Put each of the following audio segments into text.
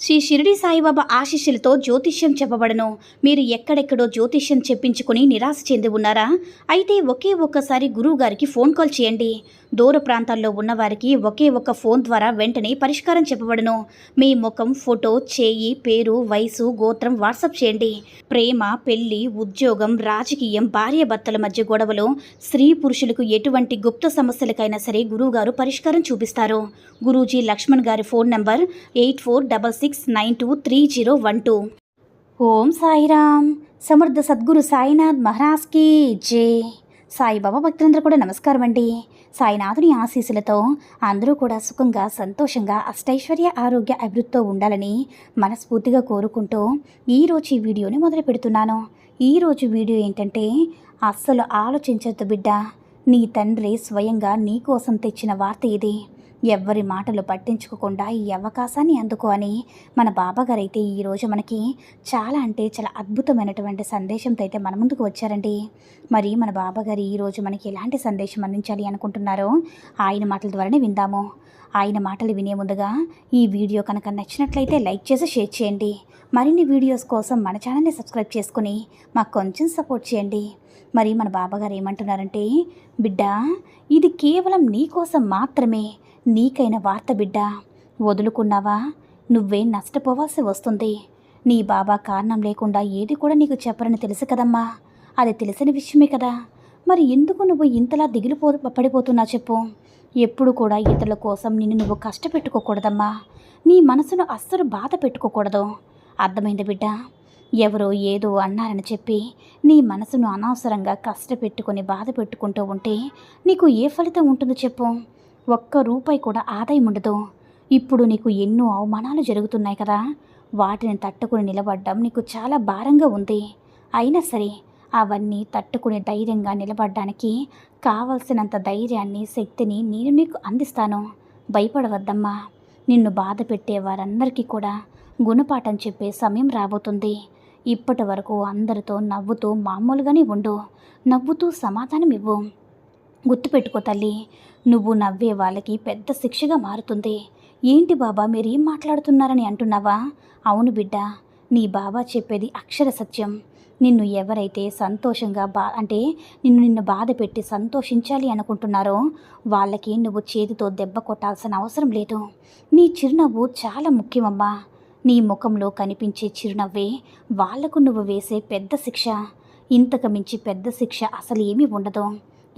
శ్రీ షిరిడి సాయిబాబా ఆశీస్సులతో జ్యోతిష్యం చెప్పబడను. మీరు ఎక్కడెక్కడో జ్యోతిష్యం చెప్పించుకుని నిరాశ చెంది ఉన్నారా? అయితే ఒకే ఒక్కసారి గురువు గారికి ఫోన్ కాల్ చేయండి. దూర ప్రాంతాల్లో ఉన్నవారికి ఒకే ఒక్క ఫోన్ ద్వారా వెంటనే పరిష్కారం చెప్పబడను. మీ ముఖం ఫోటో చేయి పేరు వయసు గోత్రం వాట్సాప్ చేయండి. ప్రేమ పెళ్ళి ఉద్యోగం రాజకీయం భార్యాభర్తల మధ్య గొడవలు స్త్రీ పురుషులకు ఎటువంటి గుప్త సమస్యలకైనా సరే గురువుగారు పరిష్కారం చూపిస్తారు. గురూజీ లక్ష్మణ్ గారి phone number eight four double six six nine two three zero one two Om Sairam Samarth Sadguru Sainath మహారాజ్కి జే సాయిబాబా భక్తులందరూ కూడా నమస్కారం అండి సాయినాథుని ఆశీస్సులతో అందరూ కూడా సుఖంగా సంతోషంగా అష్టైశ్వర్య ఆరోగ్య అభివృద్ధితో ఉండాలని మనస్ఫూర్తిగా కోరుకుంటూ ఈరోజు ఈ వీడియోని మొదలు పెడుతున్నాను ఈరోజు వీడియో ఏంటంటే అస్సలు ఆలోచించద్దు బిడ్డ నీ తండ్రి స్వయంగా నీ కోసం తెచ్చిన వార్త ఇది ఎవ్వరి మాటలు పట్టించుకోకుండా ఈ అవకాశాన్ని అందుకో అని మన బాబాగారు అయితే ఈరోజు మనకి చాలా అంటే చాలా అద్భుతమైనటువంటి సందేశంతో అయితే మన ముందుకు వచ్చారండి. మరి మన బాబాగారు ఈరోజు మనకి ఎలాంటి సందేశం అందించాలి అనుకుంటున్నారో ఆయన మాటల ద్వారానే విందాము. ఆయన మాటలు వినే ముందుగా ఈ వీడియో కనుక నచ్చినట్లయితే లైక్ చేసి షేర్ చేయండి. మరిన్ని వీడియోస్ కోసం మన ఛానల్ని సబ్స్క్రైబ్ చేసుకుని మాకు కొంచెం సపోర్ట్ చేయండి. మరి మన బాబాగారు ఏమంటున్నారంటే బిడ్డ ఇది కేవలం నీకోసం మాత్రమే. నీకైన వార్త బిడ్డ. వదులుకున్నావా? నువ్వే నష్టపోవాల్సి వస్తుంది. నీ బాబా కారణం లేకుండా ఏది కూడా నీకు చెప్పరని తెలుసు కదమ్మా. అది తెలిసిన విషయమే కదా. మరి ఎందుకు నువ్వు ఇంతలా దిగులు పడిపోతున్నా చెప్పు. ఎప్పుడు కూడా ఇతరుల కోసం నిన్ను నువ్వు కష్టపెట్టుకోకూడదమ్మా. నీ మనసును అస్సలు బాధ పెట్టుకోకూడదు. అర్థమైంది బిడ్డ? ఎవరో ఏదో అన్నారని చెప్పి నీ మనసును అనవసరంగా కష్టపెట్టుకొని బాధ పెట్టుకుంటూ ఉంటే నీకు ఏ ఫలితం ఉంటుందో చెప్పు? ఒక్క రూపాయి కూడా ఆదాయం ఉండదు. ఇప్పుడు నీకు ఎన్నో అవమానాలు జరుగుతున్నాయి కదా. వాటిని తట్టుకుని నిలబడ్డం నీకు చాలా భారంగా ఉంది. అయినా సరే అవన్నీ తట్టుకుని ధైర్యంగా నిలబడ్డానికి కావలసినంత ధైర్యాన్ని శక్తిని నేను నీకు అందిస్తాను. భయపడవద్దమ్మా. నిన్ను బాధ పెట్టే వారందరికీ కూడా గుణపాఠం చెప్పే సమయం రాబోతుంది. ఇప్పటి వరకు అందరితో నవ్వుతూ మామూలుగానే ఉండు. నవ్వుతూ సమాధానం ఇవ్వు. గుర్తుపెట్టుకో తల్లి నువ్వు నవ్వే వాళ్ళకి పెద్ద శిక్షగా మారుతుంది. ఏంటి బాబా మీరేం మాట్లాడుతున్నారని అంటున్నావా? అవును బిడ్డ నీ బాబా చెప్పేది అక్షర సత్యం. నిన్ను ఎవరైతే సంతోషంగా బా అంటే నిన్ను నిన్ను బాధ పెట్టి సంతోషించాలి అనుకుంటున్నారో వాళ్ళకి నువ్వు చేతితో దెబ్బ కొట్టాల్సిన అవసరం లేదు. నీ చిరునవ్వు చాలా ముఖ్యమమ్మా. నీ ముఖంలో కనిపించే చిరునవ్వే వాళ్ళకు నువ్వు వేసే పెద్ద శిక్ష. ఇంతకు మించి పెద్ద శిక్ష అసలు ఏమీ ఉండదు.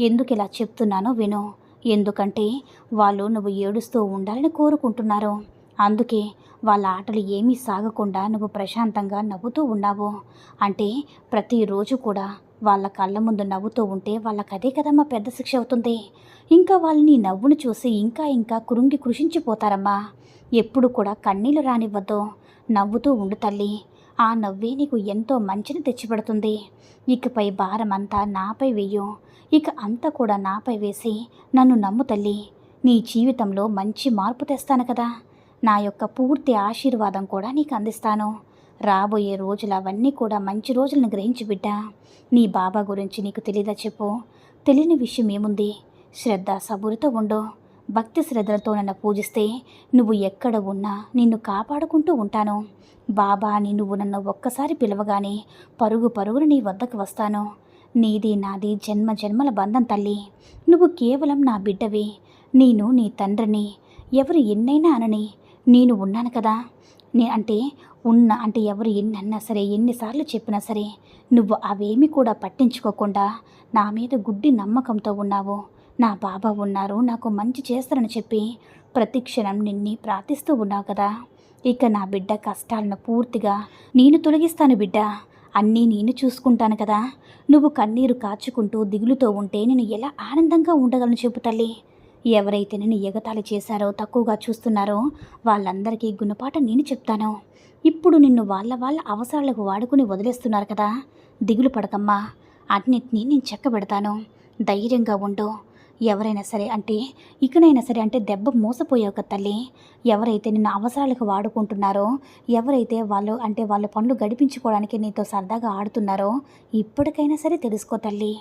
ఎందుకు ఇలా చెప్తున్నానో విను. ఎందుకంటే వాళ్ళు నువ్వు ఏడుస్తూ ఉండాలని కోరుకుంటున్నారు. అందుకే వాళ్ళ ఆటలు ఏమీ సాగకుండా నువ్వు ప్రశాంతంగా నవ్వుతూ ఉన్నావు. అంటే ప్రతిరోజు కూడా వాళ్ళ కళ్ళ ముందు నవ్వుతూ ఉంటే వాళ్ళకి అదే కదమ్మా పెద్ద శిక్ష అవుతుంది. ఇంకా వాళ్ళని నవ్వును చూసి ఇంకా ఇంకా కృంగి కృషించిపోతారమ్మా. ఎప్పుడు కూడా కన్నీళ్ళు రానివ్వద్దు. నవ్వుతూ ఉండు తల్లి. ఆ నవ్వే నీకు ఎంతో మంచిని తెచ్చిపెడుతుంది. ఇకపై భారమంతా నాపై వేయు. ఇక అంతా కూడా నాపై వేసి నన్ను నమ్ము తల్లి. నీ జీవితంలో మంచి మార్పు తెస్తాను కదా. నా యొక్క పూర్తి ఆశీర్వాదం కూడా నీకు అందిస్తాను. రాబోయే రోజులు అవన్నీ కూడా మంచి రోజులను గ్రహించి బిడ్డా. నీ బాబా గురించి నీకు తెలీదా చెప్పు. తెలియని విషయం ఏముంది? శ్రద్ధ సబురితో ఉండు. భక్తి శ్రద్ధలతో నన్ను పూజిస్తే నువ్వు ఎక్కడ ఉన్నా నిన్ను కాపాడుకుంటూ ఉంటాను. బాబా అని నువ్వు నన్ను ఒక్కసారి పిలవగానే పరుగు పరుగున నీ వద్దకు వస్తాను. నీది నాది జన్మ జన్మల బంధం తల్లి. నువ్వు కేవలం నా బిడ్డవి. నేను నీ తండ్రిని. ఎవరు ఎన్నైనా అనని. నేను ఉన్నాను కదా. నే అంటే ఉన్న అంటే ఎవరు ఎన్ని అన్నా సరే ఎన్నిసార్లు చెప్పినా సరే నువ్వు అవేమి కూడా పట్టించుకోకుండా నా మీద గుడ్డి నమ్మకంతో ఉన్నావు. నా బాబా ఉన్నారు నాకు మంచి చేస్తారని చెప్పి ప్రతి క్షణం నిన్ని ప్రార్థిస్తూ ఉన్నావు కదా. ఇక నా బిడ్డ కష్టాలను పూర్తిగా నేను తొలగిస్తాను బిడ్డ. అన్నీ నేను చూసుకుంటాను కదా. నువ్వు కన్నీరు కాచుకుంటూ దిగులుతో ఉంటే నేను ఎలా ఆనందంగా ఉండగలను చెప్పు తల్లి. ఎవరైతే నేను ఎగతాళి చేశారో తక్కువగా చూస్తున్నారో వాళ్ళందరికీ గుణపాఠం నేను చెప్తాను. ఇప్పుడు నిన్ను వాళ్ళ వాళ్ళ అవసరాలకు వాడుకుని వదిలేస్తున్నారు కదా. దిగులు పడకమ్మా. అన్నిటినీ నేను చెక్కబెడతాను. ధైర్యంగా ఉండు. ఎవరైనా సరే అంటే ఇకనైనా సరే అంటే దెబ్బ మోసపోయావు తల్లి. ఎవరైతే నిన్ను అవసరాలకు వాడుకుంటున్నారో ఎవరైతే వాళ్ళు అంటే వాళ్ళ పనులు గడిపించుకోవడానికి నీతో సరదాగా ఆడుతున్నారో ఇప్పటికైనా సరే తెలుసుకో తల్లి.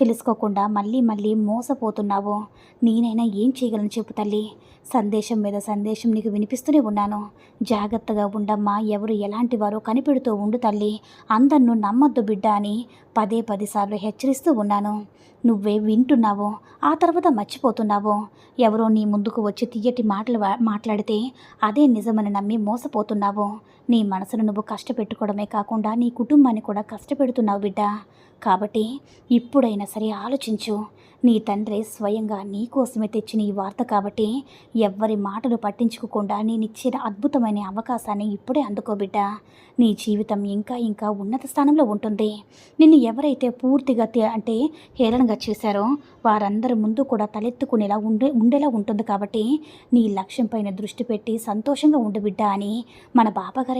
తెలుసుకోకుండా మళ్ళీ మళ్ళీ మోసపోతున్నావు. నేనైనా ఏం చేయగలను చెప్పు తల్లి. సందేశం మీద సందేశం నీకు వినిపిస్తూనే ఉన్నాను. జాగ్రత్తగా ఉండమ్మా. ఎవరు ఎలాంటి వారో కనిపెడుతూ ఉండు తల్లి. అందరినూ నమ్మద్దు బిడ్డ అని పదే పదిసార్లు హెచ్చరిస్తూ ఉన్నాను. నువ్వే వింటున్నావు. ఆ తర్వాత మర్చిపోతున్నావు. ఎవరో నీ ముందుకు వచ్చి తీయటి మాటలు మాట్లాడితే అదే నిజమని నమ్మి మోసపోతున్నావు. నీ మనసును నువ్వు కష్టపెట్టుకోవడమే కాకుండా నీ కుటుంబాన్ని కూడా కష్టపెడుతున్నావు బిడ్డ. కాబట్టి ఇప్పుడైనా సరే ఆలోచించు. నీ తండ్రి స్వయంగా నీ కోసమే తెచ్చిన ఈ వార్త కాబట్టి ఎవ్వరి మాటలు పట్టించుకోకుండా నేనిచ్చిన అద్భుతమైన అవకాశాన్ని ఇప్పుడే అందుకోబిడ్డ నీ జీవితం ఇంకా ఇంకా ఉన్నత స్థానంలో ఉంటుంది. నిన్ను ఎవరైతే పూర్తిగా అంటే హేళనగా చేశారో వారందరి ముందు కూడా తలెత్తుకునేలా ఉండే ఉండేలా ఉంటుంది కాబట్టి నీ లక్ష్యం పైన దృష్టి పెట్టి సంతోషంగా ఉండు బిడ్డ అని మన బాబాగారు